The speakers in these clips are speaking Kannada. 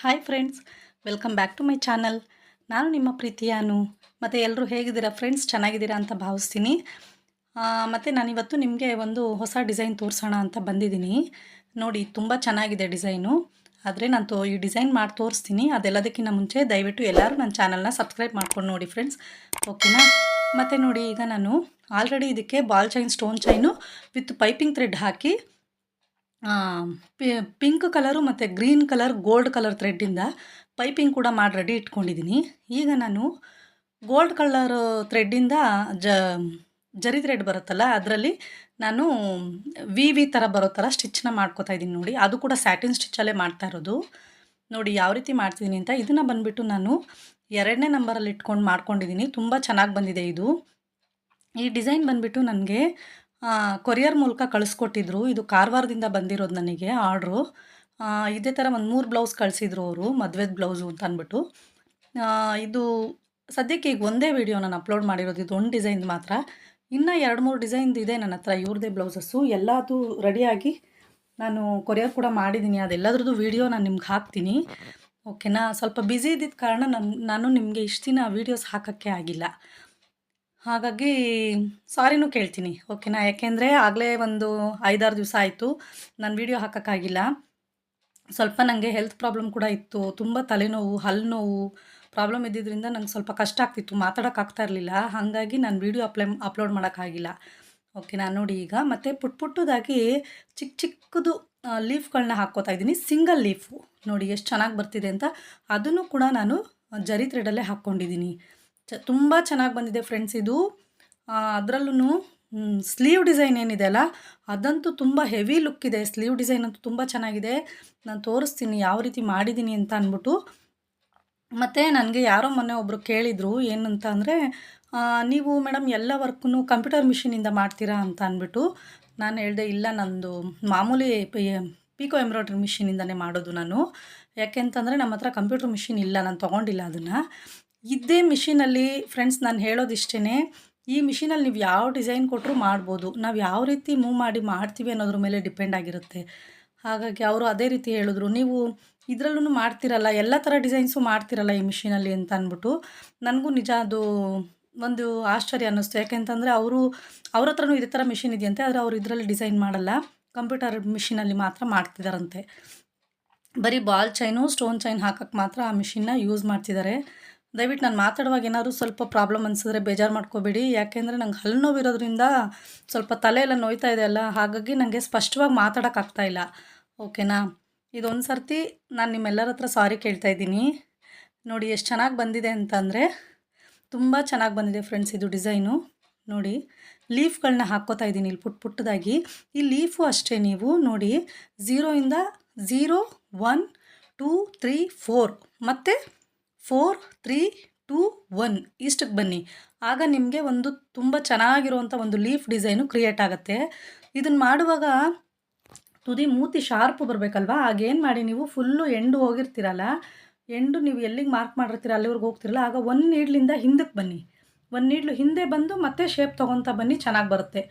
Hi friends welcome back to my channel ನಾನು ನಿಮ್ಮ ಪ್ರೀತಿಯಾನು ಮತ್ತು ಎಲ್ಲರೂ ಹೇಗಿದ್ದೀರಾ? ಫ್ರೆಂಡ್ಸ್ ಚೆನ್ನಾಗಿದ್ದೀರಾ ಅಂತ ಭಾವಿಸ್ತೀನಿ. ಮತ್ತು ನಾನಿವತ್ತು ನಿಮಗೆ ಒಂದು ಹೊಸ ಡಿಸೈನ್ ತೋರಿಸೋಣ ಅಂತ ಬಂದಿದ್ದೀನಿ. ನೋಡಿ, ತುಂಬ ಚೆನ್ನಾಗಿದೆ ಡಿಸೈನು ಆದರೆ ನಾನು ತೋ, ಈ ಡಿಸೈನ್ ಮಾಡಿ ತೋರಿಸ್ತೀನಿ. ಅದೆಲ್ಲದಕ್ಕಿಂತ ಮುಂಚೆ ದಯವಿಟ್ಟು ಎಲ್ಲರೂ ನನ್ನ ಚಾನಲ್ನ ಸಬ್ಸ್ಕ್ರೈಬ್ ಮಾಡ್ಕೊಂಡು ನೋಡಿ ಫ್ರೆಂಡ್ಸ್ ಓಕೆನಾ ಮತ್ತು ನೋಡಿ, ಈಗ ನಾನು ಆಲ್ರೆಡಿ ಇದಕ್ಕೆ ball chain stone chain with piping thread hockey pink colour ಮತ್ತು ಗ್ರೀನ್ ಕಲರ್, ಗೋಲ್ಡ್ ಕಲರ್ ಥ್ರೆಡ್ಡಿಂದ ಪೈಪಿಂಗ್ ಕೂಡ ಮಾಡಿ ರೆಡಿ ಇಟ್ಕೊಂಡಿದ್ದೀನಿ ಈಗ ನಾನು ಗೋಲ್ಡ್ ಕಲರ್ ಥ್ರೆಡ್ಡಿಂದ ಜ, ಜರಿ ಥ್ರೆಡ್ ಬರುತ್ತಲ್ಲ, ಅದರಲ್ಲಿ ನಾನು ವಿ ವಿ ಥರ ಬರೋ ಥರ ಸ್ಟಿಚ್ನ ಮಾಡ್ಕೋತಾ ಇದ್ದೀನಿ ನೋಡಿ. ಅದು ಕೂಡ ಸ್ಯಾಟಿನ್ ಸ್ಟಿಚ್ಚಲ್ಲೇ ಮಾಡ್ತಾ ಇರೋದು. ನೋಡಿ ಯಾವ ರೀತಿ ಮಾಡ್ತಿದ್ದೀನಿ ಅಂತ. ಇದನ್ನು ಬಂದುಬಿಟ್ಟು ನಾನು ಎರಡನೇ ನಂಬರಲ್ಲಿ ಇಟ್ಕೊಂಡು ಮಾಡ್ಕೊಂಡಿದ್ದೀನಿ ತುಂಬ ಚೆನ್ನಾಗಿ ಬಂದಿದೆ ಇದು. ಈ ಡಿಸೈನ್ ಬಂದುಬಿಟ್ಟು ನನಗೆ ಕೊರಿಯರ್ ಮೂಲಕ ಕಳಿಸ್ಕೊಟ್ಟಿದ್ರು. ಇದು ಕಾರವಾರದಿಂದ ಬಂದಿರೋದು ನನಗೆ ಆರ್ಡ್ರು. ಇದೇ ಥರ ಒಂದು ಮೂರು ಬ್ಲೌಸ್ ಕಳಿಸಿದ್ರು ಅವರು, ಮದುವೆದು ಬ್ಲೌಸು ಅಂತ ಅಂದ್ಬಿಟ್ಟು. ಇದು ಸದ್ಯಕ್ಕೆ ಈಗ ಒಂದೇ ವೀಡಿಯೋ ನಾನು ಅಪ್ಲೋಡ್ ಮಾಡಿರೋದು, ಇದು ಒಂದು ಡಿಸೈನ್ ಮಾತ್ರ. ಇನ್ನೂ ಎರಡು ಮೂರು ಡಿಸೈನ್ದು ಇದೆ ನನ್ನ ಹತ್ರ ಇವ್ರದೇ ಬ್ಲೌಸಸ್ಸು. ಎಲ್ಲದು ರೆಡಿಯಾಗಿ ನಾನು ಕೊರಿಯರ್ ಕೂಡ ಮಾಡಿದ್ದೀನಿ. ಅದೆಲ್ಲದ್ರದ್ದು ವೀಡಿಯೋ ನಾನು ನಿಮ್ಗೆ ಹಾಕ್ತೀನಿ. ಓಕೆನಾ? ಸ್ವಲ್ಪ ಬ್ಯುಸಿ ಇದ್ದಿದ್ದ ಕಾರಣ ನನ್ನ ನಾನು ನಿಮಗೆ ಇಷ್ಟು ದಿನ ವೀಡಿಯೋಸ್ ಹಾಕೋಕ್ಕೆ ಆಗಿಲ್ಲ. ಹಾಗಾಗಿ ಸಾರಿನೂ ಕೇಳ್ತೀನಿ, ಓಕೆನಾ? ಯಾಕೆಂದರೆ ಆಗಲೇ ಒಂದು ಐದಾರು ದಿವಸ ಆಯಿತು, ನಾನು ವೀಡಿಯೋ ಹಾಕೋಕ್ಕಾಗಿಲ್ಲ. ಸ್ವಲ್ಪ ನನಗೆ ಹೆಲ್ತ್ ಪ್ರಾಬ್ಲಮ್ ಕೂಡ ಇತ್ತು, ತುಂಬ ತಲೆನೋವು ಹಲ್ಲು ನೋವು ಪ್ರಾಬ್ಲಮ್ ಇದ್ದಿದ್ದರಿಂದ ನಂಗೆ ಸ್ವಲ್ಪ ಕಷ್ಟ ಆಗ್ತಿತ್ತು ಮಾತಾಡೋಕ್ಕಾಗ್ತಾ ಇರಲಿಲ್ಲ. ಹಾಗಾಗಿ ನಾನು ವೀಡಿಯೋ ಅಪ್ಲೈ ಅಪ್ಲೋಡ್ ಮಾಡೋಕ್ಕಾಗಿಲ್ಲ ಓಕೆ ನಾನು ನೋಡಿ ಈಗ, ಮತ್ತು ಪುಟ್ ಪುಟ್ಟದಾಗಿ ಚಿಕ್ಕ ಚಿಕ್ಕದು ಲೀಫ್ಗಳನ್ನ ಹಾಕ್ಕೋತಾ ಇದ್ದೀನಿ ಸಿಂಗಲ್ ಲೀಫು ನೋಡಿ, ಎಷ್ಟು ಚೆನ್ನಾಗಿ ಬರ್ತಿದೆ ಅಂತ, ಅದನ್ನು ಕೂಡ ನಾನು ಜರಿ ಥ್ರೆಡಲ್ಲೇ ಹಾಕ್ಕೊಂಡಿದ್ದೀನಿ. ಚ, ತುಂಬ ಚೆನ್ನಾಗಿ ಬಂದಿದೆ ಫ್ರೆಂಡ್ಸ್ ಇದು. ಅದರಲ್ಲೂ ಸ್ಲೀವ್ ಡಿಸೈನ್ ಏನಿದೆ ಅಲ್ಲ, ಅದಂತೂ ತುಂಬ ಹೆವಿ ಲುಕ್ ಇದೆ. ಸ್ಲೀವ್ ಡಿಸೈನ್ ಅಂತೂ ತುಂಬ ಚೆನ್ನಾಗಿದೆ. ನಾನು ತೋರಿಸ್ತೀನಿ ಯಾವ ರೀತಿ ಮಾಡಿದ್ದೀನಿ ಅಂತ ಅಂದ್ಬಿಟ್ಟು. ಮತ್ತು ನನಗೆ ಯಾರೋ ಮೊನ್ನೆ ಒಬ್ಬರು ಕೇಳಿದರು, ಏನಂತ ಅಂದರೆ ನೀವು ಮೇಡಮ್ ಎಲ್ಲ ವರ್ಕ್ನು ಕಂಪ್ಯೂಟರ್ ಮಿಷಿನಿಂದ ಮಾಡ್ತೀರಾ ಅಂತ ಅಂದ್ಬಿಟ್ಟು. ನಾನು ಹೇಳಿದೆ, ಇಲ್ಲ ನಂದು ಮಾಮೂಲಿ ಪಿಕೋ ಎಂಬ್ರಾಯ್ಡ್ರಿ ಮಿಷಿನಿಂದನೇ ಮಾಡೋದು ನಾನು. ಯಾಕೆಂತಂದರೆ ನಮ್ಮ ಹತ್ರ ಕಂಪ್ಯೂಟರ್ ಮಿಷಿನ್ ಇಲ್ಲ, ನಾನು ತೊಗೊಂಡಿಲ್ಲ ಅದನ್ನು. ಇದ್ದೇ ಮಿಷಿನಲ್ಲಿ ಫ್ರೆಂಡ್ಸ್ ನಾನು ಹೇಳೋದಿಷ್ಟೇ ಈ ಮಿಷಿನಲ್ಲಿ ನೀವು ಯಾವ ಡಿಸೈನ್ ಕೊಟ್ಟರು ಮಾಡ್ಬೋದು. ನಾವು ಯಾವ ರೀತಿ ಮೂವ್ ಮಾಡಿ ಮಾಡ್ತೀವಿ ಅನ್ನೋದ್ರ ಮೇಲೆ ಡಿಪೆಂಡ್ ಆಗಿರುತ್ತೆ. ಹಾಗಾಗಿ ಅವರು ಅದೇ ರೀತಿ ಹೇಳಿದ್ರು, ನೀವು ಇದರಲ್ಲೂ ಮಾಡ್ತಿರಲ್ಲ, ಎಲ್ಲ ಥರ ಡಿಸೈನ್ಸು ಮಾಡ್ತಿರಲ್ಲ ಈ ಮಿಷಿನಲ್ಲಿ ಅಂತ ಅಂದ್ಬಿಟ್ಟು ನನಗೂ ನಿಜ ಅದು ಒಂದು ಆಶ್ಚರ್ಯ ಅನ್ನಿಸ್ತು. ಯಾಕೆಂತಂದರೆ ಅವರು, ಅವ್ರ ಹತ್ರನೂ ಇದೇ ಥರ ಮಿಷಿನ್ ಇದೆಯಂತೆ, ಆದರೆ ಅವರು ಇದರಲ್ಲಿ ಡಿಸೈನ್ ಮಾಡಲ್ಲ. ಕಂಪ್ಯೂಟರ್ ಮಿಷಿನಲ್ಲಿ ಮಾತ್ರ ಮಾಡ್ತಿದ್ದಾರಂತೆ ಬರೀ ಬಾಲ್ ಚೈನು ಸ್ಟೋನ್ ಚೈನ್ ಹಾಕೋಕ್ಕೆ ಮಾತ್ರ ಆ ಮಿಷಿನ್ನ ಯೂಸ್ ಮಾಡ್ತಿದ್ದಾರೆ ದಯವಿಟ್ಟು ನಾನು ಮಾತಾಡುವಾಗ ಏನಾದರೂ ಸ್ವಲ್ಪ ಪ್ರಾಬ್ಲಮ್ ಅನಿಸಿದ್ರೆ ಬೇಜಾರು ಮಾಡ್ಕೋಬೇಡಿ. ಯಾಕೆಂದರೆ ನಂಗೆ ಹಲ್ಲು ನೋವಿರೋದ್ರಿಂದ ಸ್ವಲ್ಪ ತಲೆ ಎಲ್ಲ ನೋಯ್ತಾ ಇದೆ ಅಲ್ಲ, ಹಾಗಾಗಿ ನನಗೆ ಸ್ಪಷ್ಟವಾಗಿ ಮಾತಾಡೋಕ್ಕಾಗ್ತಾ ಇಲ್ಲ. ಓಕೆನಾ? ಇದೊಂದು ಸರ್ತಿ ನಾನು ನಿಮ್ಮೆಲ್ಲರ ಹತ್ರ ಸಾರಿ ಕೇಳ್ತಾ ಇದ್ದೀನಿ. ನೋಡಿ, ಎಷ್ಟು ಚೆನ್ನಾಗಿ ಬಂದಿದೆ ಅಂತಂದರೆ, ತುಂಬ ಚೆನ್ನಾಗಿ ಬಂದಿದೆ ಫ್ರೆಂಡ್ಸ್ ಇದು ಡಿಸೈನು. ನೋಡಿ ಲೀಫ್ಗಳನ್ನ ಹಾಕ್ಕೋತಾ ಇದ್ದೀನಿ ಇಲ್ಲಿ ಪುಟ್ ಪುಟ್ಟದಾಗಿ. ಈ ಲೀಫು ಅಷ್ಟೇ ನೀವು ನೋಡಿ ಝೀರೋಯಿಂದ zero one two three four ಮತ್ತು ಫೋರ್ ತ್ರೀ ಟೂ ಒನ್. ಇಷ್ಟಕ್ಕೆ ಬನ್ನಿ. ಆಗ ನಿಮಗೆ ಒಂದು ತುಂಬ ಚೆನ್ನಾಗಿರುವಂಥ ಒಂದು ಲೀಫ್ ಡಿಸೈನು ಕ್ರಿಯೇಟ್ ಆಗುತ್ತೆ. ಇದನ್ನು ಮಾಡುವಾಗ ತುದಿ ಮೂತಿ ಶಾರ್ಪ್ ಬರಬೇಕಲ್ವಾ? ಆಗೇನು ಮಾಡಿ ನೀವು ಫುಲ್ಲು ಎಂಡು ಹೋಗಿರ್ತೀರಲ್ಲ, ಎಂಡು ನೀವು ಎಲ್ಲಿಗೆ ಮಾರ್ಕ್ ಮಾಡಿರ್ತೀರ, ಅಲ್ಲಿವರೆಗೆ ಹೋಗ್ತಿರಲ್ಲ, ಆಗ ಒಂದು ನೀಡ್ಲಿಂದ ಹಿಂದಕ್ಕೆ ಬನ್ನಿ. ಒಂದು ನೀಡ್ಲು ಹಿಂದೆ ಬಂದು ಮತ್ತೆ ಶೇಪ್ ತೊಗೊತಾ ಬನ್ನಿ, ಚೆನ್ನಾಗಿ ಬರುತ್ತೆ.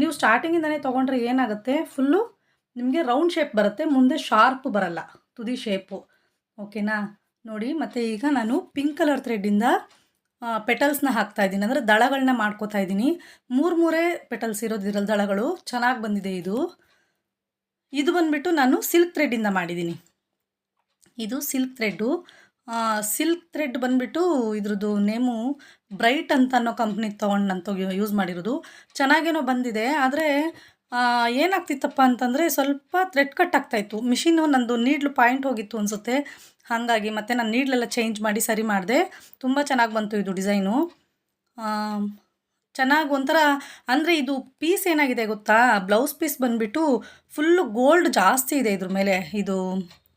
ನೀವು ಸ್ಟಾರ್ಟಿಂಗಿಂದನೇ ತೊಗೊಂಡ್ರೆ ಏನಾಗುತ್ತೆ? ಫುಲ್ಲು ನಿಮಗೆ ರೌಂಡ್ ಶೇಪ್ ಬರುತ್ತೆ, ಮುಂದೆ ಶಾರ್ಪ್ ಬರಲ್ಲ, ತುದಿ ಶೇಪು. ಓಕೆನಾ? ನೋಡಿ, ಮತ್ತು ಈಗ ನಾನು ಪಿಂಕ್ ಕಲರ್ ಥ್ರೆಡ್ಡಿಂದ ಪೆಟಲ್ಸ್ನ ಹಾಕ್ತಾ ಇದ್ದೀನಿ. ಅಂದರೆ ದಳಗಳನ್ನ ಮಾಡ್ಕೋತಾ ಇದ್ದೀನಿ. ಮೂರು ಮೂರೇ ಪೆಟಲ್ಸ್ ಇರೋದು ಇರಲ್ಲ ದಳಗಳು. ಚೆನ್ನಾಗಿ ಬಂದಿದೆ ಇದು. ಇದು ಬಂದುಬಿಟ್ಟು ನಾನು ಸಿಲ್ಕ್ ಥ್ರೆಡ್ಡಿಂದ ಮಾಡಿದ್ದೀನಿ. ಇದು ಸಿಲ್ಕ್ ಥ್ರೆಡ್ಡು ಸಿಲ್ಕ್ ಥ್ರೆಡ್ ಬಂದುಬಿಟ್ಟು ಇದ್ರದ್ದು ನೇಮು ಬ್ರೈಟ್ ಅಂತ ಅನ್ನೋ ಕಂಪ್ನಿ ತೊಗೊಂಡು ನಾನು ಯೂಸ್ ಮಾಡಿರೋದು. ಚೆನ್ನಾಗೇನೋ ಬಂದಿದೆ. ಆದರೆ ಏನಾಗ್ತಿತ್ತಪ್ಪ ಅಂತಂದರೆ ಸ್ವಲ್ಪ ಥ್ರೆಡ್ ಕಟ್ ಆಗ್ತಾಯಿತ್ತು ಮಿಷಿನು ನಂದು ನೀಡ್ಲು ಪಾಯಿಂಟ್ ಹೋಗಿತ್ತು ಅನಿಸುತ್ತೆ. ಹಾಗಾಗಿ ಮತ್ತು ನಾನು ನೀಡ್ಲೆಲ್ಲ ಚೇಂಜ್ ಮಾಡಿ ಸರಿ ಮಾಡಿದೆ. ತುಂಬ ಚೆನ್ನಾಗಿ ಬಂತು ಇದು ಡಿಸೈನು ಚೆನ್ನಾಗಿ ಒಂಥರ ಅಂದರೆ ಇದು ಪೀಸ್ ಏನಾಗಿದೆ ಗೊತ್ತಾ? ಬ್ಲೌಸ್ ಪೀಸ್ ಬಂದುಬಿಟ್ಟು ಫುಲ್ಲು ಗೋಲ್ಡ್ ಜಾಸ್ತಿ ಇದೆ ಇದ್ರ ಮೇಲೆ. ಇದು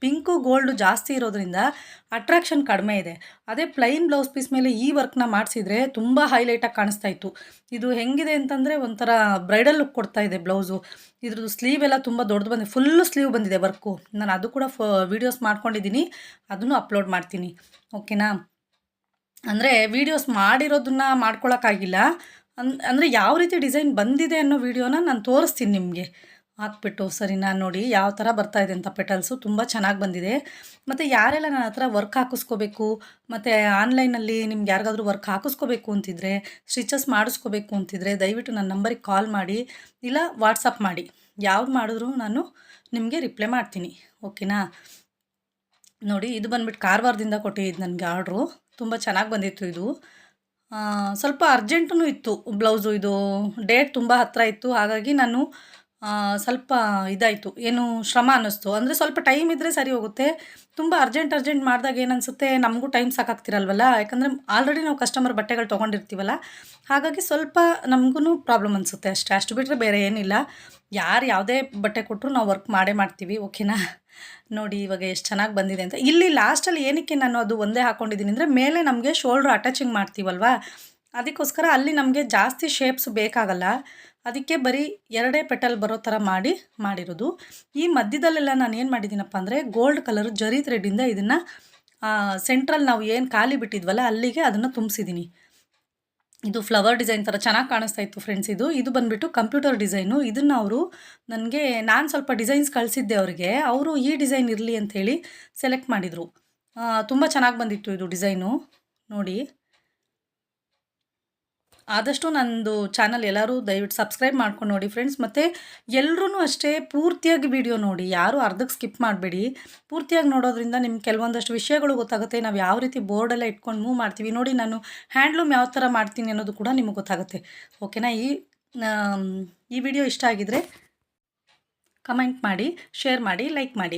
ಪಿಂಕು ಗೋಲ್ಡು ಜಾಸ್ತಿ ಇರೋದ್ರಿಂದ ಅಟ್ರಾಕ್ಷನ್ ಕಡಿಮೆ ಇದೆ. ಅದೇ ಪ್ಲೈನ್ ಬ್ಲೌಸ್ ಪೀಸ್ ಮೇಲೆ ಈ ವರ್ಕ್ನ ಮಾಡಿಸಿದ್ರೆ ತುಂಬ ಹೈಲೈಟಾಗಿ ಕಾಣಿಸ್ತಾ ಇತ್ತು. ಇದು ಹೆಂಗಿದೆ ಅಂತಂದರೆ ಒಂಥರ ಬ್ರೈಡಲ್ ಲುಕ್ ಕೊಡ್ತಾ ಇದೆ ಬ್ಲೌಸು ಇದ್ರದ್ದು ಸ್ಲೀವ್ ಎಲ್ಲ ತುಂಬ ದೊಡ್ಡದು ಬಂದಿದೆ. ಫುಲ್ಲು ಸ್ಲೀವ್ ಬಂದಿದೆ ವರ್ಕು ನಾನು ಅದು ಕೂಡ ಫ ವೀಡಿಯೋಸ್ ಮಾಡ್ಕೊಂಡಿದ್ದೀನಿ. ಅದನ್ನು ಅಪ್ಲೋಡ್ ಮಾಡ್ತೀನಿ. ಓಕೆನಾ ಅಂದರೆ ವೀಡಿಯೋಸ್ ಮಾಡಿರೋದನ್ನ ಮಾಡ್ಕೊಳಕ್ಕಾಗಿಲ್ಲ. ಅನ್, ಅಂದರೆ ಯಾವ ರೀತಿ ಡಿಸೈನ್ ಬಂದಿದೆ ಅನ್ನೋ ವೀಡಿಯೋನ ನಾನು ತೋರಿಸ್ತೀನಿ ನಿಮಗೆ. ಹಾಕ್ಬಿಟ್ಟು ಸರಿನಾ ನೋಡಿ ಯಾವ ಥರ ಬರ್ತಾ ಇದೆ ಅಂತ ಪೆಟಲ್ಸು ತುಂಬ ಚೆನ್ನಾಗಿ ಬಂದಿದೆ. ಮತ್ತು ಯಾರೆಲ್ಲ ನನ್ನ ಹತ್ರ ವರ್ಕ್ ಹಾಕಿಸ್ಕೋಬೇಕು, ಮತ್ತು ಆನ್ಲೈನಲ್ಲಿ ನಿಮ್ಗೆ ಯಾರಿಗಾದರೂ ವರ್ಕ್ ಹಾಕಿಸ್ಕೋಬೇಕು ಅಂತಿದ್ರೆ, ಸ್ಟಿಚಸ್ ಮಾಡಿಸ್ಕೋಬೇಕು ಅಂತಿದ್ರೆ ದಯವಿಟ್ಟು ನನ್ನ ನಂಬರಿಗೆ ಕಾಲ್ ಮಾಡಿ, ಇಲ್ಲ ವಾಟ್ಸಪ್ ಮಾಡಿ. ಯಾವ್ದು ಮಾಡಿದ್ರೂ ನಾನು ನಿಮಗೆ ರಿಪ್ಲೈ ಮಾಡ್ತೀನಿ. ಓಕೆನಾ? ನೋಡಿ, ಇದು ಬಂದ್ಬಿಟ್ಟು ಕಾರವಾರದಿಂದ ಕೊಟ್ಟಿದ್ದು ನನಗೆ ಆರ್ಡ್ರು. ತುಂಬ ಚೆನ್ನಾಗಿ ಬಂದಿತ್ತು ಇದು. ಸ್ವಲ್ಪ ಅರ್ಜೆಂಟೂ ಇತ್ತು ಬ್ಲೌಸು. ಇದು ಡೇಟ್ ತುಂಬ ಹತ್ತಿರ ಇತ್ತು. ಹಾಗಾಗಿ ನಾನು ಸ್ವಲ್ಪ ಇದಾಯಿತು. ಏನು ಶ್ರಮ ಅನ್ನಿಸ್ತು. ಅಂದರೆ ಸ್ವಲ್ಪ ಟೈಮ್ ಇದ್ದರೆ ಸರಿ ಹೋಗುತ್ತೆ. ತುಂಬ ಅರ್ಜೆಂಟ್ ಅರ್ಜೆಂಟ್ ಮಾಡಿದಾಗ ಏನನ್ಸುತ್ತೆ? ನಮಗೂ ಟೈಮ್ ಸಾಕಾಗ್ತಿರಲ್ವಲ್ಲ? ಯಾಕಂದರೆ ಆಲ್ರೆಡಿ ನಾವು ಕಸ್ಟಮರ್ ಬಟ್ಟೆಗಳು ತೊಗೊಂಡಿರ್ತೀವಲ್ಲ? ಹಾಗಾಗಿ ಸ್ವಲ್ಪ ನಮಗೂ ಪ್ರಾಬ್ಲಮ್ ಅನಿಸುತ್ತೆ ಅಷ್ಟೇ. ಅಷ್ಟು ಬಿಟ್ಟರೆ ಬೇರೆ ಏನಿಲ್ಲ. ಯಾರು ಯಾವುದೇ ಬಟ್ಟೆ ಕೊಟ್ಟರು ನಾವು ವರ್ಕ್ ಮಾಡೇ ಮಾಡ್ತೀವಿ. ಓಕೆನಾ ನೋಡಿ ಇವಾಗ ಎಷ್ಟು ಚೆನ್ನಾಗಿ ಬಂದಿದೆ ಅಂತ. ಇಲ್ಲಿ ಲಾಸ್ಟಲ್ಲಿ ಏನಕ್ಕೆ ನಾನು ಅದು ಒಂದೇ ಹಾಕ್ಕೊಂಡಿದ್ದೀನಿ ಅಂದರೆ ಮೇಲೆ ನಮಗೆ ಶೋಲ್ಡ್ರ್ ಅಟ್ಯಾಚಿಂಗ್ ಮಾಡ್ತೀವಲ್ವಾ? ಅದಕ್ಕೋಸ್ಕರ ಅಲ್ಲಿ ನಮಗೆ ಜಾಸ್ತಿ ಶೇಪ್ಸ್ ಬೇಕಾಗಲ್ಲ. ಅದಕ್ಕೆ ಬರೀ ಎರಡೇ ಪೆಟಲ್ ಬರೋ ಥರ ಮಾಡಿ ಮಾಡಿರೋದು. ಈ ಮಧ್ಯದಲ್ಲೆಲ್ಲ ನಾನು ಏನು ಮಾಡಿದ್ದೀನಪ್ಪ ಅಂದರೆ ಗೋಲ್ಡ್ ಕಲರ್ ಜರಿ ಥ್ರೆಡ್ಡಿಂದ ಇದನ್ನು ಸೆಂಟ್ರಲ್ ನಾವು ಏನು ಖಾಲಿ ಬಿಟ್ಟಿದ್ವಲ್ಲ ಅಲ್ಲಿಗೆ ಅದನ್ನು ತುಂಬಿಸಿದ್ದೀನಿ. ಇದು ಫ್ಲವರ್ ಡಿಸೈನ್ ಥರ ಚೆನ್ನಾಗಿ ಕಾಣಿಸ್ತಾ ಇತ್ತು ಫ್ರೆಂಡ್ಸ್ ಇದು. ಇದು ಬಂದುಬಿಟ್ಟು ಕಂಪ್ಯೂಟರ್ ಡಿಸೈನು ಇದನ್ನು ಅವರು ನನಗೆ, ನಾನು ಸ್ವಲ್ಪ ಡಿಸೈನ್ಸ್ ಕಳಿಸಿದ್ದೆ ಅವರಿಗೆ. ಅವರು ಈ ಡಿಸೈನ್ ಇರಲಿ ಅಂಥೇಳಿ ಸೆಲೆಕ್ಟ್ ಮಾಡಿದರು. ತುಂಬ ಚೆನ್ನಾಗಿ ಬಂದಿತ್ತು ಇದು ಡಿಸೈನು ನೋಡಿ. ಆದಷ್ಟು ನಂದು ಚಾನಲ್ ಎಲ್ಲರೂ ದಯವಿಟ್ಟು ಸಬ್ಸ್ಕ್ರೈಬ್ ಮಾಡ್ಕೊಂಡು ನೋಡಿ ಫ್ರೆಂಡ್ಸ್. ಮತ್ತು ಎಲ್ಲರೂ ಅಷ್ಟೇ ಪೂರ್ತಿಯಾಗಿ ವಿಡಿಯೋ ನೋಡಿ, ಯಾರೂ ಅರ್ಧಕ್ಕೆ ಸ್ಕಿಪ್ ಮಾಡಬೇಡಿ. ಪೂರ್ತಿಯಾಗಿ ನೋಡೋದ್ರಿಂದ ನಿಮ್ಗೆ ಕೆಲವೊಂದಷ್ಟು ವಿಷಯಗಳು ಗೊತ್ತಾಗುತ್ತೆ, ನಾವು ಯಾವ ರೀತಿ ಬೋರ್ಡೆಲ್ಲ ಇಟ್ಕೊಂಡು ಮೂವ್ ಮಾಡ್ತೀವಿ. ನೋಡಿ ನಾನು ಹ್ಯಾಂಡ್ಲೂಮ್ ಯಾವ ಥರ ಮಾಡ್ತೀನಿ ಅನ್ನೋದು ಕೂಡ ನಿಮಗೆ ಗೊತ್ತಾಗುತ್ತೆ. ಓಕೆನಾ ಈ ಈ ವಿಡಿಯೋ ಇಷ್ಟ ಆಗಿದರೆ ಕಮೆಂಟ್ ಮಾಡಿ ಶೇರ್ ಮಾಡಿ ಲೈಕ್ ಮಾಡಿ.